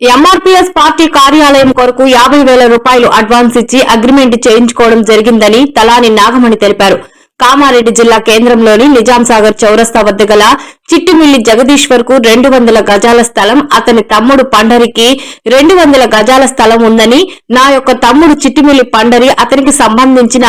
MRPS party కార్యాలయం కొరకు యాభై వేల రూపాయలు అడ్వాన్స్ ఇచ్చి అగ్రిమెంట్ చేయించుకోవడం జరిగిందని తలాని నాగమణి తెలిపారు. కామారెడ్డి జిల్లా కేంద్రంలోని నిజాంసాగర్ చౌరస్తా వద్ద గల చిట్టిమిల్లి జగదీశ్వర్కు రెండు వందల గజాల స్థలం అతని తమ్ముడు పండరికి రెండు వందల గజాల స్థలం ఉందని నా యొక్క తమ్ముడు చిట్టిమిల్లి పండరి అతనికి సంబంధించిన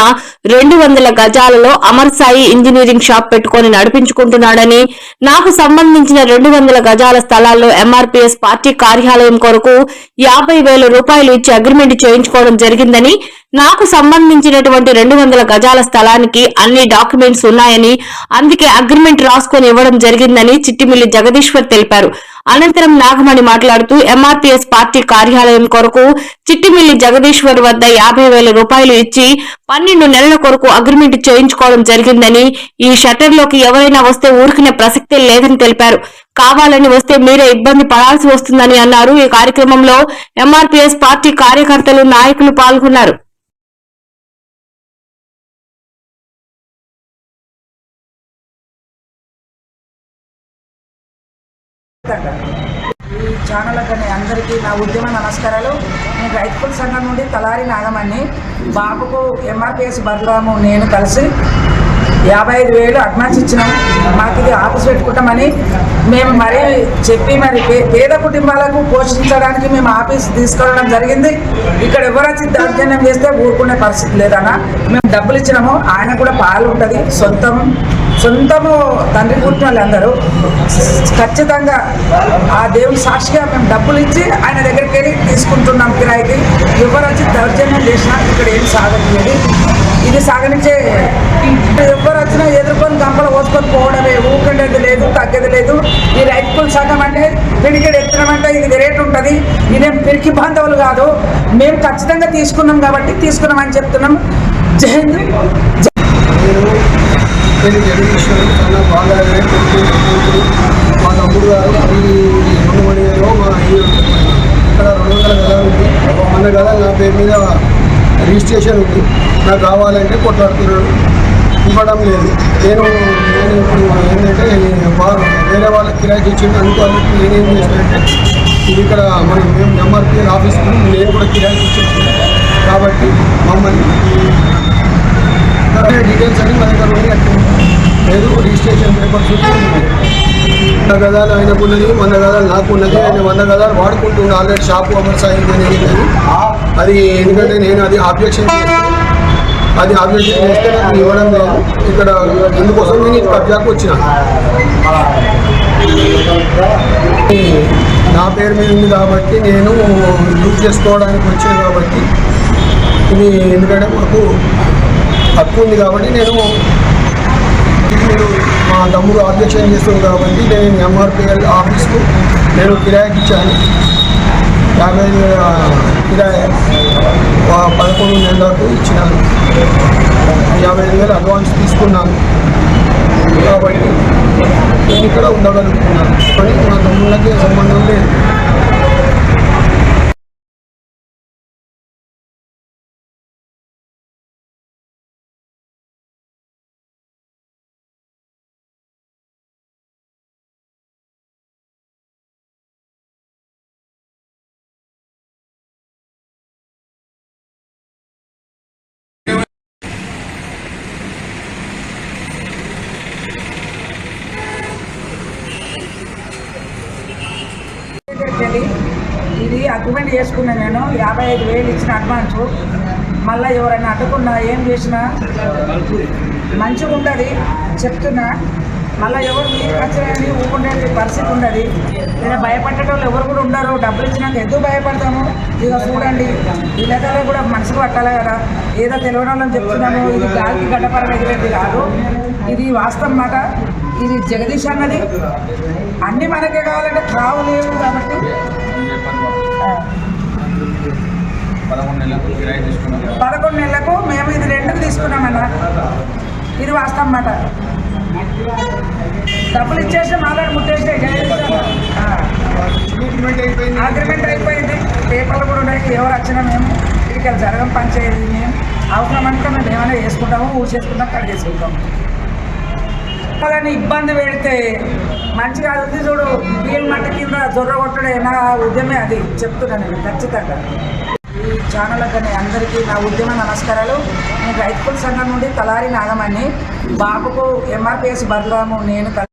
రెండు వందల గజాలలో అమర్ సాయి ఇంజనీరింగ్ షాప్ పెట్టుకొని నడిపించుకుంటున్నాడని నాకు సంబంధించిన రెండు వందల గజాల స్థలాల్లో ఎంఆర్పీఎస్ పార్టీ కార్యాలయం కొరకు యాభై వేల రూపాయలు ఇచ్చి అగ్రిమెంట్ చేయించుకోవడం జరిగిందని నాకు సంబంధించినటువంటి రెండు వందల గజాల స్థలానికి అన్ని డాక్యుమెంట్స్ ఉన్నాయని అందుకే అగ్రిమెంట్ రాసుకొని ఇవ్వడం జరిగింది. జరిగిందని చిట్టిమిల్లి జగదీశ్వర్ తెలిపారు. అనంతరం నాగమణి మాట్లాడుతూ ఎంఆర్పీఎస్ పార్టీ కార్యాలయం కొరకు చిట్టిమిల్లి జగదీశ్వర్ వద్ద యాభై వేల రూపాయలు ఇచ్చి పన్నెండు నెలల కొరకు అగ్రిమెంట్ చేయించుకోవడం జరిగిందని ఈ షట్టర్లోకి ఎవరైనా వస్తే ఊరికినే ప్రసక్తే లేదని తెలిపారు. కావాలని వస్తే మీరే ఇబ్బంది పడాల్సి వస్తుందని అన్నారు. ఈ కార్యక్రమంలో ఎంఆర్పీఎస్ పార్టీ కార్యకర్తలు నాయకులు పాల్గొన్నారు. ఈ ఛానల్ కానీ అందరికీ నా ఉద్యమ నమస్కారాలు. నేను రైతుల సంఘం నుండి తలారి నాగమణి బాబుకు ఎంఆర్పిఎస్ బలరాము నేను కలిసి యాభై ఐదు వేలు అడ్వాన్స్ ఇచ్చినాం. మాకు ఇది ఆఫీస్ పెట్టుకుంటామని మేము మరీ చెప్పి మరి పే- పేద కుటుంబాలకు పోషించడానికి మేము ఆఫీస్ తీసుకోవడం జరిగింది. ఇక్కడ ఎవరు దౌర్జన్యం చేస్తే ఊరుకునే పరిస్థితి లేదన్నా. మేము డబ్బులు ఇచ్చినాము. ఆయన కూడా పాలు ఉంటుంది. సొంతం సొంతము తండ్రి పుట్టిన వాళ్ళందరూ ఖచ్చితంగా ఆ దేవుని సాక్షిగా మేము డబ్బులు ఇచ్చి ఆయన దగ్గరికి వెళ్ళి తీసుకుంటున్నాం కిరాయికి. ఎవరు వచ్చి దౌర్జన్యం చేసినా ఇక్కడ ఏం సాగట్లేదు ఇది సాగనిచ్చే ఎవరు వచ్చినా ఎదుర్కొని గంపలు పోసుకొని పోవడమే ఊకండేది లేదు తగ్గేది లేదు. ఈ రైతుల సంఘం అంటే పిడికెడు ఎత్తడం ఇది రేట్ ఉంటుంది. ఇదేం పిరికి బాంధవులు కాదు. మేము ఖచ్చితంగా తీసుకున్నాం కాబట్టి తీసుకున్నామని చెప్తున్నాం. జై హింద్. జై జగదీశ్వరు చాలా బాగా మా తమ్ముడు గారు ఈ రెండు మా ఇక్కడ రెండు వందల గదాలు ఉంది. వంద గదాలు నా పేరు మీద రిజిస్ట్రేషన్ ఉంది. నాకు కావాలంటే కొట్లాడుతున్నాడు. ఇవ్వడం లేదు. నేను నేను ఇప్పుడు ఏంటంటే నేను వేరే వాళ్ళకి కిరాయికి ఇచ్చింది అనుకోవాలంటే నేనేం చేశానంటే ఇది ఇక్కడ మనం మేము ఎంఆర్పీఎల్ ఆఫీస్కి నేను కూడా కిరాయికి ఇచ్చేసాను కాబట్టి మమ్మల్ని తర్వాత డీటెయిల్స్ అన్ని మన దగ్గర ఉన్నాయి అట్లా లేదు రిజిస్ట్రేషన్ పేపర్స్ వంద గదాలు ఆయనకు ఉన్నది వంద గదాలు నాకు ఉన్నది ఆయన వంద గదాలు వాడుకుంటుండే ఆల్రెడీ షాపు అమర్ అయింది అనేది అది ఎందుకంటే నేను అది ఆబ్జెక్షన్ అది ఆబ్జెక్షన్ చేస్తే నాకు ఇవ్వడం లేదు. ఇక్కడ ఎందుకోసం నేను ఇది కబ్జాకు వచ్చిన? నా పేరు మీద ఉంది కాబట్టి నేను యూజ్ చేసుకోవడానికి వచ్చాను కాబట్టి ఇది ఎందుకంటే మాకు హక్కు ఉంది కాబట్టి నేను మీరు మా తమ్ముడు అధ్యక్షం చేస్తుంది కాబట్టి నేను ఎంఆర్పిఎల్ ఆఫీస్కు నేను కిరాయికి ఇచ్చాను. యాభై వేల కిరాయి పదకొండు నెలలకు ఇచ్చినాను. యాభై ఐదు వేలు అడ్వాన్స్ తీసుకున్నాను. కాబట్టి నేను ఇక్కడ ఉండగలను కానీ మా తమ్ముళ్ళకి సంబంధం లేదు దగ్గరికి వెళ్ళి ఇది అగ్రిమెంట్ చేసుకున్నా నేను. యాభై ఐదు వేలు ఇచ్చిన అడ్వాన్స్ మళ్ళీ ఎవరైనా అడ్డుకున్నా ఏం చేసినా మంచిగా ఉంటుంది చెప్తున్నా. మళ్ళీ ఎవరు మీరు వచ్చినాయని ఊరుకుండే పరిస్థితి ఉండదు. నేను భయపడేటోళ్ళు ఎవరు కూడా ఉండరు. డబ్బులు ఇచ్చినాక ఎందుకు భయపడతాము? ఇక చూడండి. వీళ్ళకల్లా కూడా మనసుకు పట్టాలి కదా. ఏదో తెలియని వాళ్ళని చెప్తున్నాము ఇది గాలికి గడ్డపరం ఎగిరేది కాదు. ఇది వాస్తవం మాట. ఇది జగదీష్ అన్నది. అన్ని మనకే కావాలంటే కావు లేవు కాబట్టి పదకొండు నెలలకు మేము ఇది రెండుకు తీసుకున్నామన్నా. ఇది వాస్తవం మాట. డబ్బులు ఇచ్చేసి మాట్లాడి ముట్టేస్తే అగ్రిమెంట్ అయిపోయింది. పేపర్లు కూడా ఉన్నాయి. ఎవరు వచ్చినా మేము ఇక్కడ జరగం పనిచేయదు మేము. అవసరం అంటే మేము ఏమైనా వేసుకుంటాము ఊరు చేసుకుంటాం కట్ చేసుకుంటాం. వాళ్ళని ఇబ్బంది పెడితే మంచిగా అది చూడు. వీళ్ళ మట్ట కింద జొర్ర కొట్టడే నా ఉద్యమే అది చెప్తున్నాను నేను ఖచ్చితంగా. ఈ ఛానల్ కానీ అందరికీ నా ఉద్యమ నమస్కారాలు. నేను రైతుల సంఘం నుండి తలారి నాగమణి. బాబుకు ఎంఆర్పిఎస్ బదలాము నేను కలిసి